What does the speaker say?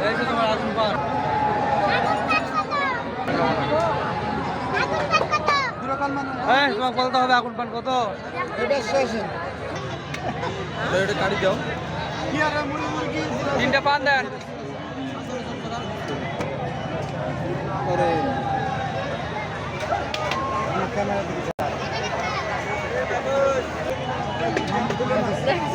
এই যে তোমার আগুন পার হ্যাঁ তোমাকে বলতে হবে আগুন পান কত এটা শেষ কাটি দাও। তিনটা পান দেন। দেখছ?